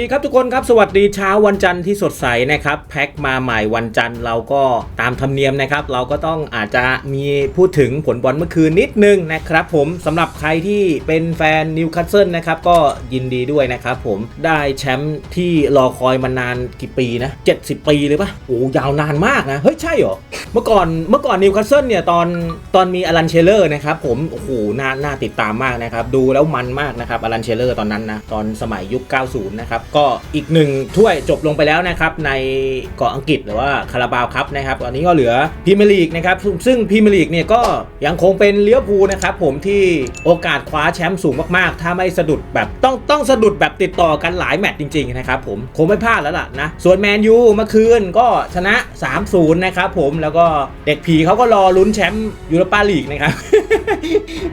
ดีครับทุกคนครับสวัสดีเช้าวันจันทร์ที่สดใสนะครับแพ็คมาใหม่วันจันทร์เราก็ตามธรรมเนียมนะครับ เราก็ต้องอาจจะมีพูดถึงผลบอลเมื่อคืนนิดนึงนะครับผมสำหรับใครที่เป็นแฟนนิวคาสเซิลนะครับก็ยินดีด้วยนะครับผมได้แชมป์ที่รอคอยมานานกี่ปีนะ 70 ปีเลยปะโอ้ยาวนานมากนะเฮ้ยใช่เหรอเมื่อก่อนเมื่อก่อนนิวคาสเซิลเนี่ยตอนตอนมีอลันเชลเลอร์นะครับผมโอ้โหน่าน่าติดตามมากนะครับดูแล้วมันมากนะครับอลันเชลเลอร์ตอนนั้นนะตอนสมัยยุค 90 นะครับก็อีกหนึ่งถ้วยจบลงไปแล้วนะครับในเกาะอังกฤษหรือว่าคาราบาวครับนะครับตอนนี้ก็เหลือพรีเมียร์ลีกนะครับซึ่งพรีเมียร์ลีกเนี่ยก็ยังคงเป็นเลี้ยวภูนะครับผมที่โอกาสคว้าแชมป์สูงมากๆ ถ้าไม่สะดุดแบบต้องต้องสะดุดแบบติดต่อกันหลายแมตช์จริงๆนะครับผมคงไม่พลาดแล้วล่ะนะส่วนแมนยูเมื่อคืนก็ชนะ 3-0 นะครับผมแล้วก็เด็กผีเขาก็รอลุ้นแชมป์ยูโรปาลีกนะครับ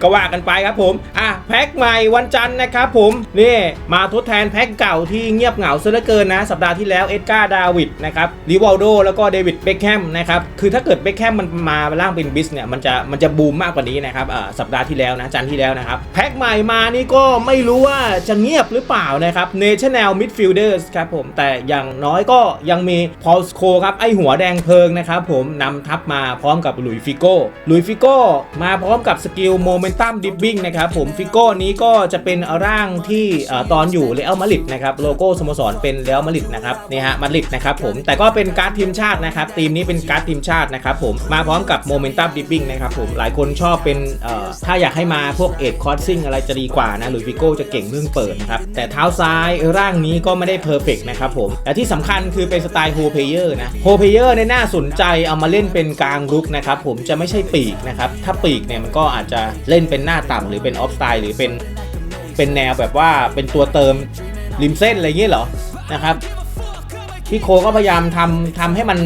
ก็ว่ากันไปครับผม อะแพ็คใหม่วันจันทร์นะครับผม นี่มาทดแทนแพ็คเก่าที่เงียบเหงาซะเหลือเกินนะ สัปดาห์ที่แล้วเอ็ดการ์ดาวิดนะครับริวัลโดแล้วก็เดวิดเบคแฮมนะครับ คือถ้าเกิดเบคแฮมมันมาล่างเป็นบิสเนี่ยมันจะมันจะบูมมากกว่านี้นะครับอ่าสัปดาห์ที่แล้วนะจันทร์ที่แล้วนะครับ แพ็คใหม่มานี่ก็ไม่รู้ว่าจะเงียบหรือเปล่านะครับ National Midfielders ครับผมแต่อย่างน้อยก็ยังมีพอลสโคครับไอหัวแดงเพลิงนะครับผมนำทัพมาพร้อมกับหลุยฟิโก้หลุยฟิโก้มาพร้อมกับสกิิลโมเมนตัมดิฟบิ้งนะครับผมฟิโก้นี้ก็จะเป็นร่างที่ตอนอยู่เรอัลมาดริดนะครับโลโก้สโมสรเป็นเรอัลมาดริดนะครับนี่ฮะมาดริดนะครับผมแต่ก็เป็นการ์ดทีมชาตินะครับทีมนี้เป็นการ์ดทีมชาตินะครับผมมาพร้อมกับโมเมนตัมดิฟบิ้งนะครับผมหลายคนชอบเป็นถ้าอยากให้มาพวกเอ็ดคอร์ซิ่งอะไรจะดีกว่านะหลุยฟิโก้จะเก่งเรื่องเปิดนะครับแต่เท้าซ้ายร่างนี้ก็ไม่ได้เพอร์เฟกนะครับผมแต่ที่สำคัญคือเป็นสไตล์โฮเพเยอร์นะโฮเพเยอร์เนี่ยน่าสนใจเอามาเล่นเป็นกลางรุกนะครับผมจะไม่ใช่ปีกนะครับถ้าปีกเนี่ยมันก็อาจจะเล่นเป็นหน้าต่ำหรือเป็นออฟสไตล์หรือเป็นเป็นแนวแบบว่าเป็นตัวเติมริมเส้นอะไรอย่างเงี้ยเหรอนะครับพี่โคก็พยายามทำทำให้มัน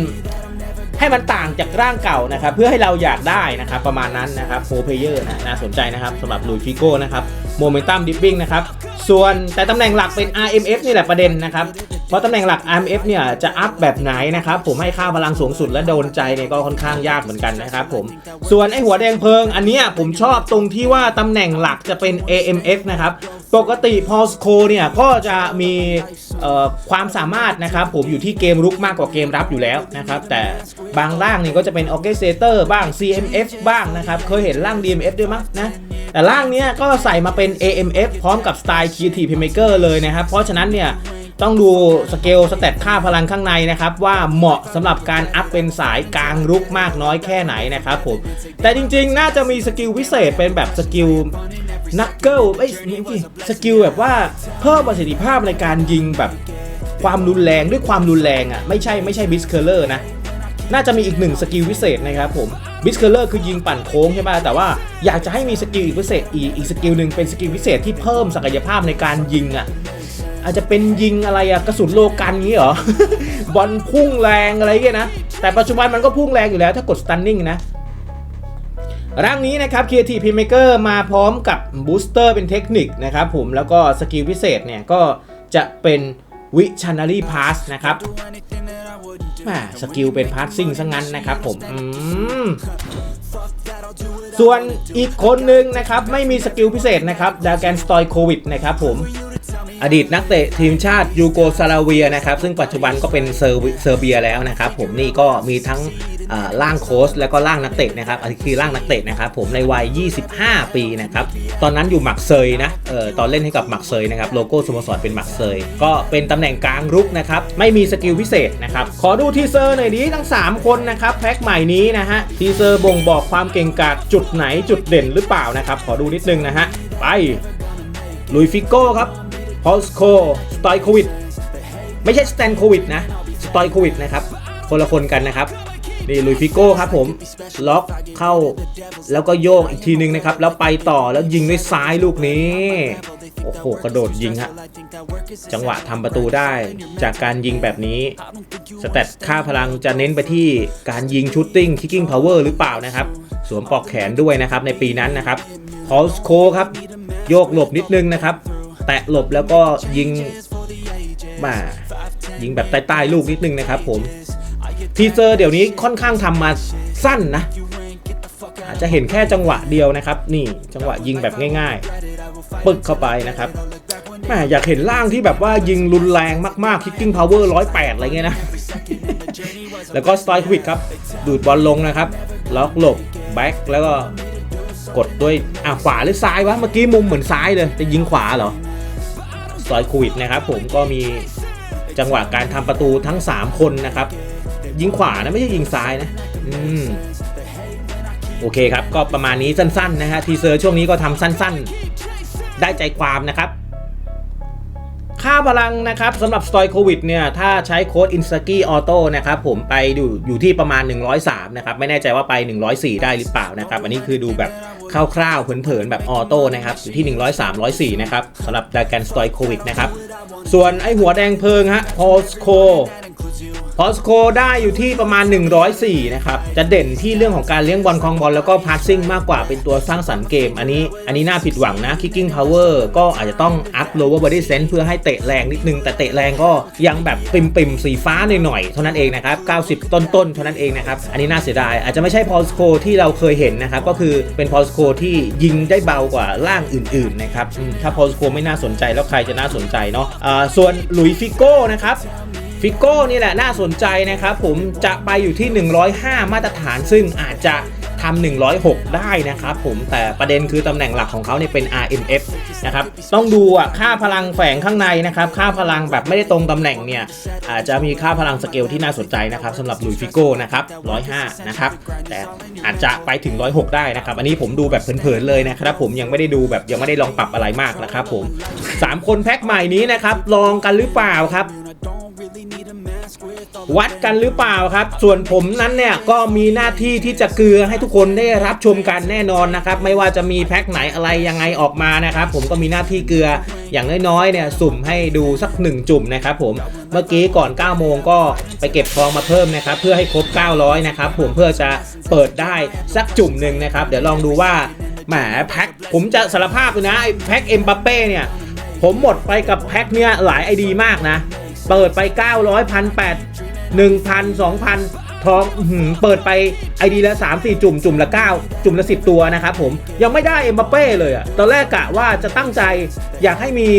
ให้มันต่างจากร่างเก่านะครับ เพื่อให้เราอยากได้นะครับ ประมาณนั้นนะครับโฟเพเยอร์นะน่าสนใจนะครับสำหรับลุยฟิโก้นะครับโมเมนตัมดิฟบิ้งนะครับ ส่วนแต่ตำแหน่งหลักเป็น RMF นี่แหละประเด็นนะครับ เพราะตำแหน่งหลัก RMF เนี่ยจะอัพแบบไหนนะครับผมให้ค่าพลังสูงสุดและโดนใจเนี่ยก็ค่อนข้างยากเหมือนกันนะครับผมส่วนไอหัวแดงเพลิงอันเนี้ยผมชอบตรงที่ว่าตำแหน่งหลักจะเป็น AMF นะครับปกติพอสโคเนี่ยก็จะมีความสามารถนะครับผมอยู่ที่เกมรุกมากกว่าเกมรับอยู่แล้วนะครับแต่บางร่างนี่ก็จะเป็น Orchestrator บ้าง CMF บ้างนะครับเคยเห็นร่าง DMF ด้วยมั้งนะแต่ร่างเนี้ยก็ใส่มาเป็น AMF พร้อมกับสไตล์ Creative Playmaker เลยนะครับเพราะฉะนั้นเนี่ย ต้องดูสเกลสเตตค่าพลังข้างในนะครับ ว่าเหมาะสำหรับการอัพเป็นสายกลางรุกมากน้อยแค่ไหนนะครับผม แต่จริงๆ น่าจะมีสกิลพิเศษเป็นแบบสกิลนักเกิลไอ้สกิลแบบว่าเพิ่มประสิทธิภาพในการยิงแบบความรุนแรงด้วยความรุนแรงอะไม่ใช่ไม่ใช่บิสเคอร์เลอร์นะ น่าจะมีอีกหนึ่งสกิลพิเศษนะครับผมบิสเคอร์เลอร์คือยิงปั่นโค้งใช่ไหมแต่ว่าอยากจะให้มีสกิลอีกพิเศษอีกอีกสกิลหนึ่งเป็นสกิลพิเศษที่เพิ่มศักยภาพในการยิงอะ อาจจะเป็นยิงอะไรอะกระสุนโลกันงี้เหรอ บอลพุ่งแรงอะไรเงี้ยนะ แต่ปัจจุบันมันก็พุ่งแรงอยู่แล้วถ้ากด stunning นะร่างนี้นะครับ Creative Playmaker มาพร้อมกับบูสเตอร์เป็นเทคนิคนะครับผมแล้วก็สกิลพิเศษเนี่ยก็จะเป็นวิชันนารีพาสนะครับม่สกิลเป็นพาสซิ่งซะงั้นนะครับผมอืมส่วนอีกคนหนึ่งนะครับ ไม่มีสกิลพิเศษนะครับดาแกนสตอยโควิดนะครับผม อดีตนักเตะทีมชาติยูโกสลาเวียนะครับ ซึ่งปัจจุบันก็เป็นเซอร์เบียแล้วนะครับ ผมนี่ก็มีทั้งอ่าร่างโค้ชแล้วก็ร่างนักเตะนะครับอันนี้คือร่างนักเตะนะครับ ผมในวัย 25 ปีนะครับ ตอนนั้นอยู่หมักเซยนะเออตอนเล่นให้กับหมักเซยนะครับ โลโก้สโมสรเป็นหมักเซย ก็เป็นตำแหน่งกลางรุกนะครับ ไม่มีสกิลพิเศษนะครับ ขอดูทีเซอร์หน่อยดีทั้ง 3 คนนะครับ แพ็คใหม่นี้นะฮะ ทีเซอร์บ่งบอกความเก่งกาจจุดไหนจุดเด่นหรือเปล่านะครับ ขอดูนิดนึงนะฮะ ไปลุยฟิโก้ครับ อลสโคสไตโควิดไม่ใช่สแตนโควิดนะสไตโควิดนะครับ คนละคนกันนะครับนี่ลุยฟิโก้ครับผมล็อกเข้าแล้วก็โยกอีกทีนึงนะครับ แล้วไปต่อแล้วยิงด้วยซ้ายลูกนี้ โอ้โห กระโดดยิงฮะจังหวะทำประตูได้จากการยิงแบบนี้สเตตค่าพลังจะเน้นไปที่การยิงชูตติ้งคิกกิ้งพาวเวอร์หรือเปล่านะครับ สวมปอกแขนด้วยนะครับในปีนั้นนะครับพอลสโคครับ โยกหลบนิดนึงนะครับ แตะหลบแล้วก็ยิงมายิงแบบใต้ๆลูกนิดนึงนะครับผมทีเซอร์เดี๋ยวนี้ค่อนข้างทำมาสั้นนะ อาจจะเห็นแค่จังหวะเดียวนะครับ นี่จังหวะยิงแบบง่ายๆ ปึกเข้าไปนะครับแหมอยากเห็นร่างที่แบบว่ายิงรุนแรงมากๆ kicking power 108อยแปดอะไรเงี้ยนะ แล้วก็สไตล์ควิดครับ ดูดบอลลงนะครับ ล็อกหลบ แบ็คแล้วก็กดด้วย อะขวาหรือซ้ายวะ เมื่อกี้มุมเหมือนซ้ายเลย จะยิงขวาเหรอ สไตล์ควิดนะครับ ผมก็มีจังหวะการทำประตูทั้ง 3 คนนะครับ ยิงขวานะไม่ใช่ยิงซ้ายนะอืมโอเคครับ ก็ประมาณนี้สั้นๆนะฮะทีเซอร์ช่วงนี้ก็ทำสั้นๆ ได้ใจความนะครับ ค่าพลังนะครับสำหรับสตอยโควิดเนี่ย ถ้าใช้โค้ด i n s t a k i Auto นะครับผมไปดูอยู่ที่ประมาณ 103 นะครับ ไม่แน่ใจว่าไป 104 ได้หรือเปล่านะครับ อันนี้คือดูแบบ คร่าวๆเผินๆแบบออโต้นะครับอยู่ที่ 103 104 นะครับสำหรับดากันสตอยโควิดนะครับ ส่วนไอหัวแดงเพลิงฮะพอสโค พอสโคได้อยู่ที่ประมาณ 104 นะครับ จะเด่นที่เรื่องของการเลี้ยงบอลคองบอลแล้วก็พาสซิ่งมากกว่าเป็นตัวสร้างสรรค์เกม อันนี้อันนี้น่าผิดหวังนะ kicking power ก็อาจจะต้องอัพ lower body sense เพื่อให้เตะแรงนิดนึง แต่เตะแรงก็ยังแบบปิ่มๆสีฟ้าหน่อยๆเท่านั้นเองนะครับ 90 ต้นๆเท่านั้นเองนะครับ อันนี้น่าเสียดาย อาจจะไม่ใช่พอสโคที่เราเคยเห็นนะครับ ก็คือเป็นพอสโคที่ยิงได้เบากว่าร่างอื่นๆนะครับถ้าพอสโคไม่น่าสนใจแล้วใครจะน่าสนใจเนาะอ่าส่วนหลุยส์ฟิโก้นะครับ ฟิโก้นี่แหละน่าสนใจนะครับผมจะไปอยู่ที่ 105 มาตรฐานซึ่งอาจจะทำ106 ได้นะครับผมแต่ประเด็นคือตำแหน่งหลักของเขาเนี่ยเป็น RMF นะครับต้องดูอะค่าพลังแฝงข้างในนะครับค่าพลังแบบไม่ได้ตรงตำแหน่งเนี่ยอาจจะมีค่าพลังสเกลที่น่าสนใจนะครับสำหรับลุยฟิโก้นะครับ105 นะครับแต่อาจจะไปถึง 106 ได้นะครับอันนี้ผมดูแบบเพลินๆเลยนะครับผมยังไม่ได้ดูแบบยังไม่ได้ลองปรับอะไรมากนะครับผมสามคนแพ็คใหม่นี้นะครับลองกันหรือเปล่าครับ วัดกันหรือเปล่าครับ ส่วนผมนั้นเนี่ยก็มีหน้าที่ที่จะเกลือให้ทุกคนได้รับชมกันแน่นอนนะครับไม่ว่าจะมีแพ็คไหนอะไรยังไงออกมานะครับผมก็มีหน้าที่เกลืออย่างน้อยๆเนี่ยสุ่มให้ดูสักหนึ่งจุ่มนะครับผมเมื่อกี้ก่อน 9 โมงก็ไปเก็บทองมาเพิ่มนะครับเพื่อให้ครบ 900 นะครับผมเพื่อจะเปิดได้สักจุ่มหนึ่งนะครับเดี๋ยวลองดูว่าแหมแพ็คผมจะสารภาพเลยนะไอแพ็คเอ็มบัปเป้เนี่ยผมหมดไปกับแพ็คเนี่ยหลายไอดีมากนะ เปิดไป 900,000 1,000 2,000 ทองหืมเปิดไปไอดีละ 3 4 จุ่ม จุ่มละ 9 จุ่มละ 10 ตัวนะครับผมยังไม่ได้เอ็มบัปเป้เลยอะตอนแรกกะว่าจะตั้งใจอยากให้มี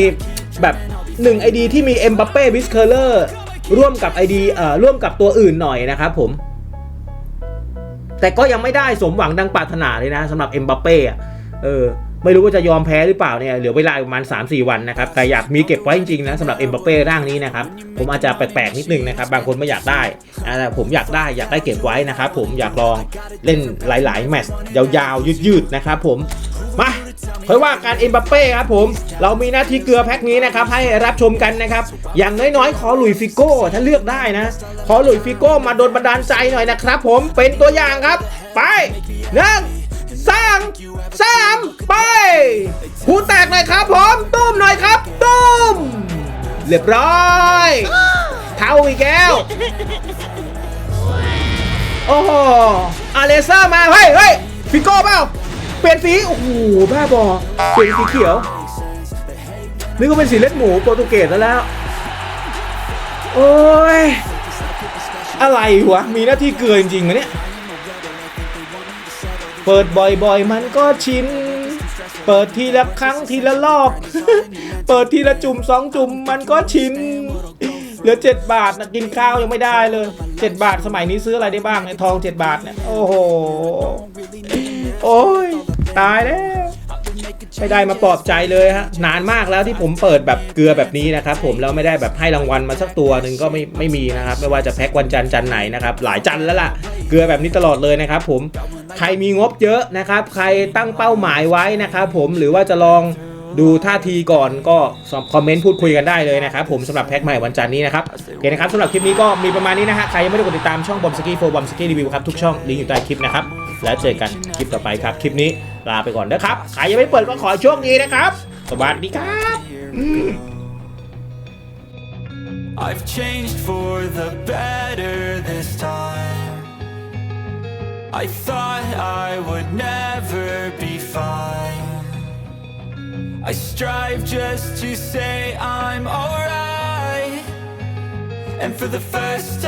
แบบ1 ID ที่มีเอ็มบัปเป้วิสเคอร์เลอร์ร่วมกับ ID เอ่อร่วมกับตัวอื่นหน่อยนะครับผม แต่ก็ยังไม่ได้สมหวังดังปรารถนาเลยนะสำหรับเอ็มบัปเป้เออ ไม่รู้ว่าจะยอมแพ้หรือเปล่าเนี่ยเหลือเวลาประมาณ 3-4 วันนะครับแต่อยากมีเก็บไว้จริงๆนะสำหรับเอ็มบัปเป้ร่างนี้นะครับผมอาจจะแปลกๆนิดนึงนะครับบางคนไม่อยากได้แต่ผมอยากได้อยากได้เก็บไว้นะครับผมอยากลองเล่นหลายๆแมตช์ยาวๆยืดๆนะครับผมมาเผยว่าการเอ็มบัปเป้ครับผมเรามีหน้าที่เกลือแพ็คนี้นะครับให้รับชมกันนะครับอย่างน้อยๆ ขอหลุยฟิโก้ถ้าเลือกได้นะ ขอหลุยฟิโก้มาโดนบันดาลใจหน่อยนะครับผมเป็นตัวอย่างครับ ไปหนึ่งสอง สามไปหูแตกหน่อยครับผมตุ้มหน่อยครับ ตุ้ม เรียบร้อยเท่าอีกแล้วโอ้โหอาเลเซอร์มา เฮ้ยเฮ้ยฟิโก้เปล่า เปลี่ยนสี โอ้โห บ้าบอ เปลี่ยนสีเขียว นึกว่าเป็นสีเลือดหมูโปรตุเกสแล้วแล้ว โอ้ย อะไรวะ มีหน้าที่เกลือจริงๆนะเนี่ย เปิดบ่อยๆ มันก็ชิน เปิดทีละครั้งทีละรอบ เปิดทีละจุ่มสองจุ่มมันก็ชิน เหลือ7บาทนะกินข้าวยังไม่ได้เลย7บาทสมัยนี้ซื้ออะไรได้บ้างในยทอง7บาทเนี่ย โอ้โห โอ้ย ตายแล้วไม่ได้มาปลอบใจเลยฮะนานมากแล้วที่ผมเปิดแบบเกลือแบบนี้นะครับผมแล้วไม่ได้แบบให้รางวัลมาสักตัวหนึ่งก็ไม่ไม่มีนะครับ ไม่ว่าจะแพ็กวันจันทร์จันไหนนะครับหลายจันแล้วล่ะเกลือแบบนี้ตลอดเลยนะครับผม ใครมีงบเยอะนะครับ ใครตั้งเป้าหมายไว้นะครับผมหรือว่าจะลองดูท่าทีก่อนก็คอมเมนต์พูดคุยกันได้เลยนะครับผมสำหรับแพ็กใหม่วันจันทร์นี้นะครับโอเคนะครับสำหรับคลิปนี้ก็มีประมาณนี้นะฮะใครยังไม่ได้กดติดตามช่องบอมสกี้โฟบอมสกี้รีวิวครับทุกช่องลิงก์อยู่ใต้คลิปนะครับแล้วเจอกันคลิปต่อไปครับ คลิปนี้ลาไปก่อนนะครับใครยังไม่เปิดก็ขอโชคดีนะครับ สวัสดีครับ I've changed for the better this time. I thought I would never be fine. I strive just to say I'm alright. And for the first time.